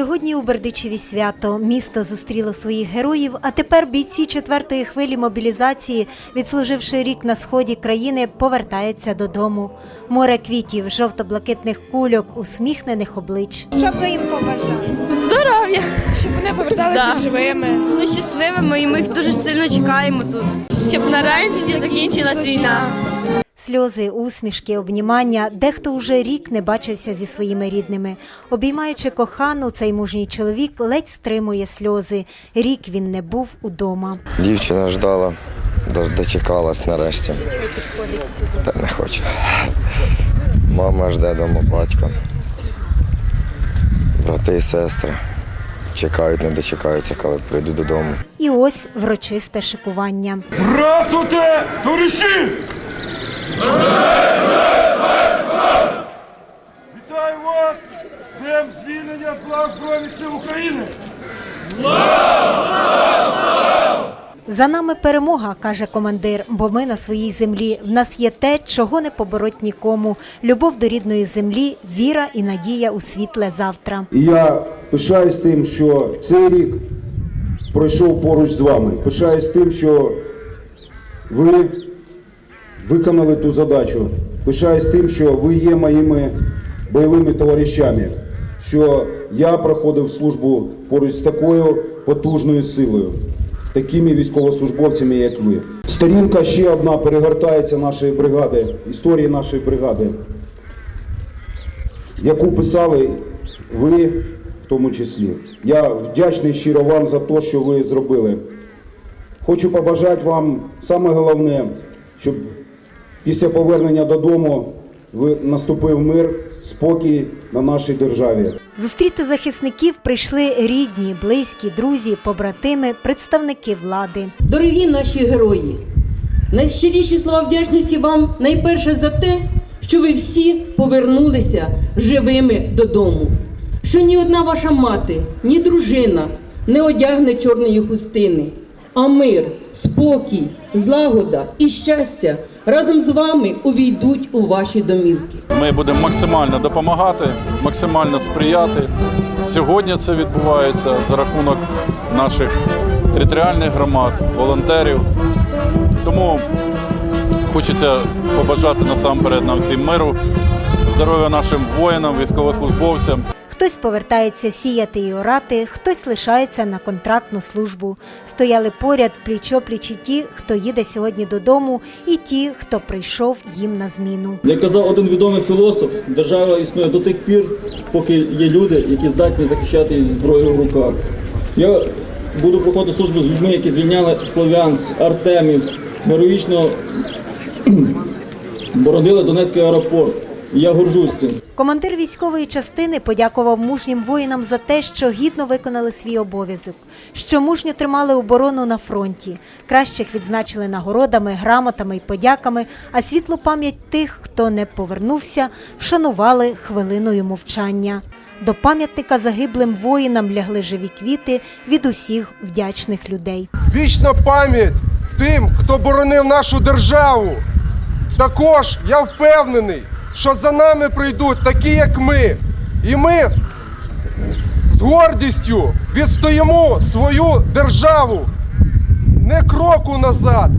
Сьогодні у Бердичеві свято. Місто зустріло своїх героїв, а тепер бійці четвертої хвилі мобілізації, відслуживши рік на сході країни, повертаються додому. Море квітів, жовто-блакитних кульок, усміхнених облич. Що б ви їм побажали? Здоров'я! Щоб вони поверталися Да. живими. Були щасливими і ми їх дуже сильно чекаємо тут. Щоб нарешті закінчилась війна. Сльози, усмішки, обнімання. Дехто уже рік не бачився зі своїми рідними. Обіймаючи кохану, цей мужній чоловік ледь стримує сльози. Рік він не був удома. Дівчина ждала, дочекалась нарешті. Та не хочу. Мама жде дома, батько. Брати і сестри. Чекають, не дочекаються, коли прийду додому. І ось врочисте шикування. Здравствуйте, товариші! За нами перемога, каже командир, бо ми на своїй землі. В нас є те, чого не побороть нікому. Любов до рідної землі, віра і надія у світле завтра. Я пишаюсь тим, що цей рік пройшов поруч з вами. Пишаюсь тим, що ви виконали ту задачу. Пишаюсь тим, що ви є моїми бойовими товаришами, що я проходив службу поруч з такою потужною силою, такими військовослужбовцями, як ви. Сторінка ще одна перегортається нашої бригади, історії нашої бригади яку писали ви в тому числі. Я вдячний щиро вам за те, що ви зробили. Хочу побажати вам саме головне, щоб після повернення додому наступив мир, спокій на нашій державі. Зустріти захисників прийшли рідні, близькі, друзі, побратими, представники влади. Дорогі наші герої, найщиріші слова вдячності вам найперше за те, що ви всі повернулися живими додому. Що ні одна ваша мати, ні дружина не одягне чорної хустини, а мир, спокій, злагода і щастя разом з вами увійдуть у ваші домівки. Ми будемо максимально допомагати, максимально сприяти. Сьогодні це відбувається за рахунок наших територіальних громад, волонтерів. Тому хочеться побажати насамперед нам всім миру, здоров'я нашим воїнам, військовослужбовцям. Хтось повертається сіяти і орати, хтось лишається на контрактну службу. Стояли поряд пліч-опліч і ті, хто їде сьогодні додому, і ті, хто прийшов їм на зміну. Як казав один відомий філософ, держава існує до тих пір, поки є люди, які здатні захищати зі в руках. Я буду проходити службу з людьми, які звільняли Слов'янськ, Артемівськ, героїчно боронили Донецький аеропорт. І я горжусь цим. Командир військової частини подякував мужнім воїнам за те, що гідно виконали свій обов'язок, що мужньо тримали оборону на фронті. Кращих відзначили нагородами, грамотами й подяками, а світлу пам'ять тих, хто не повернувся, вшанували хвилиною мовчання. До пам'ятника загиблим воїнам лягли живі квіти від усіх вдячних людей. Вічна пам'ять тим, хто боронив нашу державу. Також я впевнений, що за нами прийдуть такі, як ми. І ми з гордістю відстоїмо свою державу. Не кроку назад,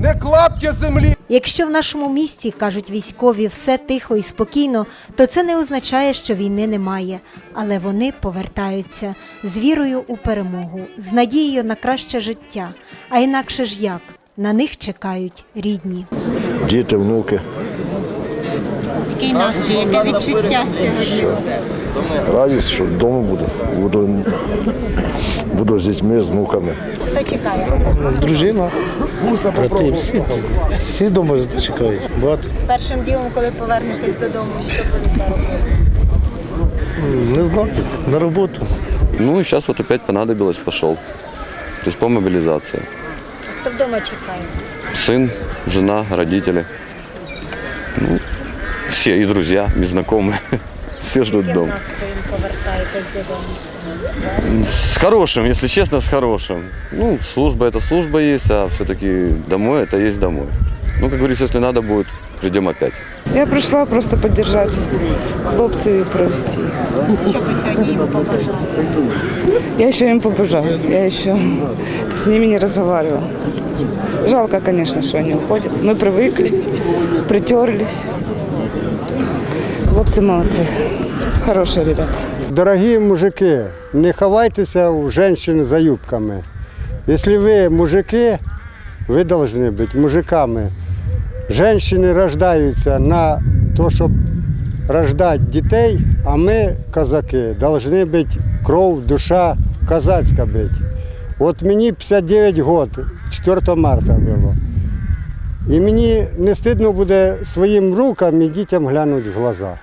не клаптя землі. Якщо в нашому місті кажуть військові все тихо і спокійно, то це не означає, що війни немає, але вони повертаються з вірою у перемогу, з надією на краще життя. А інакше ж як на них чекають рідні. діти, внуки. Який настрій, яке відчуття сьогодні? Радість, що вдома буду. Буду, буду з дітьми, з внуками. Хто чекає? Дружина, брати, всі, всі вдома чекають. Багато. Першим ділом, коли повернетесь додому, що будете робити? Не знаю, на роботу. Ну і зараз от опять понадобилось, пішов. Тобто по мобілізації. Хто вдома чекає? Сын, жена, родители. Ну, все, и друзья, и знакомые. Все ждут дома. Настроєм повертаєтесь додому. С хорошим, если честно, с хорошим. Ну, служба это служба есть, а все-таки домой это есть домой. Ну, как говорится, если надо будет, придем опять. Я прийшла просто підтримати хлопців і провести. Що ви сьогодні їм побажали? Я ще їм побажаю, я ще з ними не розмовляла. Жалко, конечно, что они уходят. Мы привыкли, притерлись. Хлопцы молодцы, хорошие ребята. Дорогі мужики, не ховайтеся у жінок за юбками. Якщо ви мужики, ви повинні бути мужиками. Жінки рождаються на те, щоб рождати дітей, а ми, козаки, повинні бути кров, душа козацька бути. От мені 59 років, 4 марта було. І мені не стидно буде своїм рукам і дітям глянути в глаза.